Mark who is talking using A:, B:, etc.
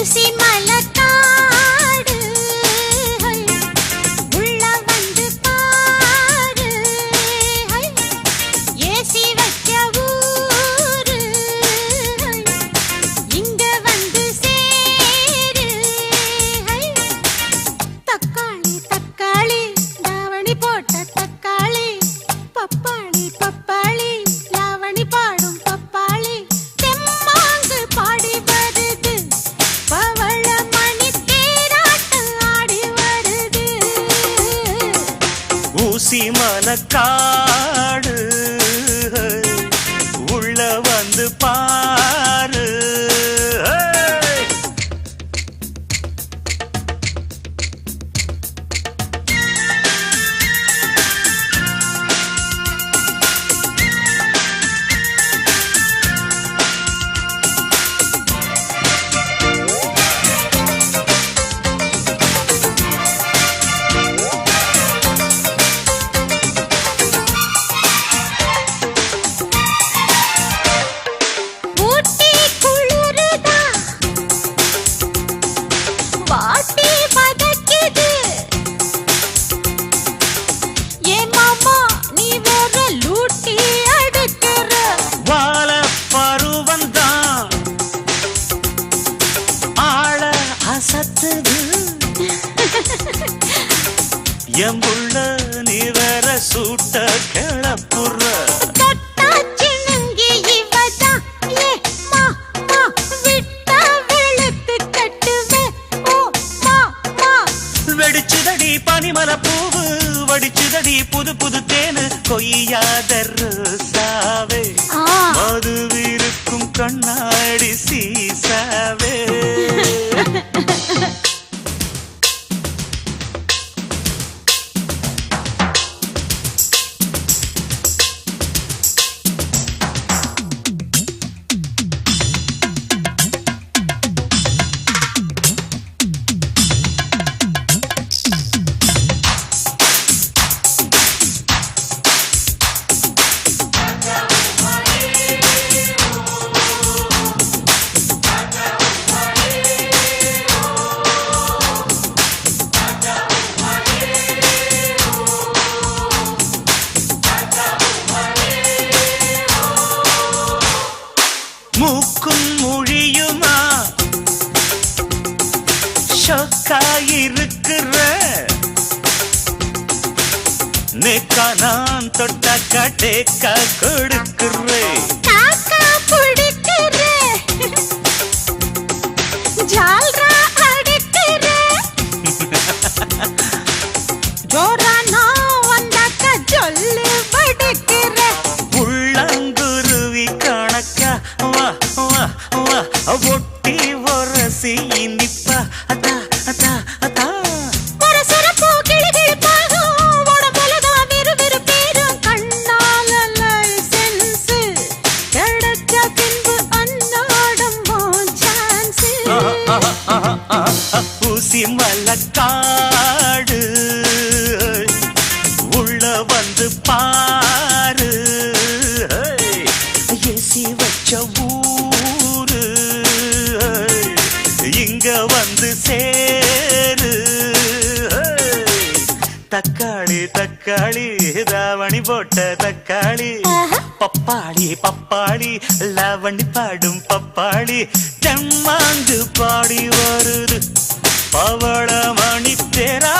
A: You see. ஊசி மனக்காடு. எம்புள்ள நீ வேற சூட்ட கிளப்புற? வெடிச்சுதடி பனிமல பூவு வடிச்சுதடி புது புது தேனு கொய்யாத ரோசாவே.
B: ஆ.
A: மதுவிருக்கும் கண்ணாடி சீசாவே. மூக்கும் மொழியுமா? ஷொக்காயிருக்கிற நேக்கா நான் தொட்டாக்கா டேக்கா கொடுக்கிறேன். ஒட்டி ஒரசி இனிப்பா அதா அதா அதா
B: ஒரு சிறப்பு கிளிகிழிப்பாகும் உடம்புலதான் விறுவிறுப்பேறும். கண்ணால லைசென்ஸ் கிடைச்ச பின்பு அன்னாடம் சான்ஸ்
A: ஊசி மலக்காடு தக்காளி தக்காளி தாவணி போட்ட தக்காளி. பப்பாளி பப்பாளி லவணி பாடும் பப்பாளி. தெம்மாங்கு பாடி வருது பவளமணி தேரா.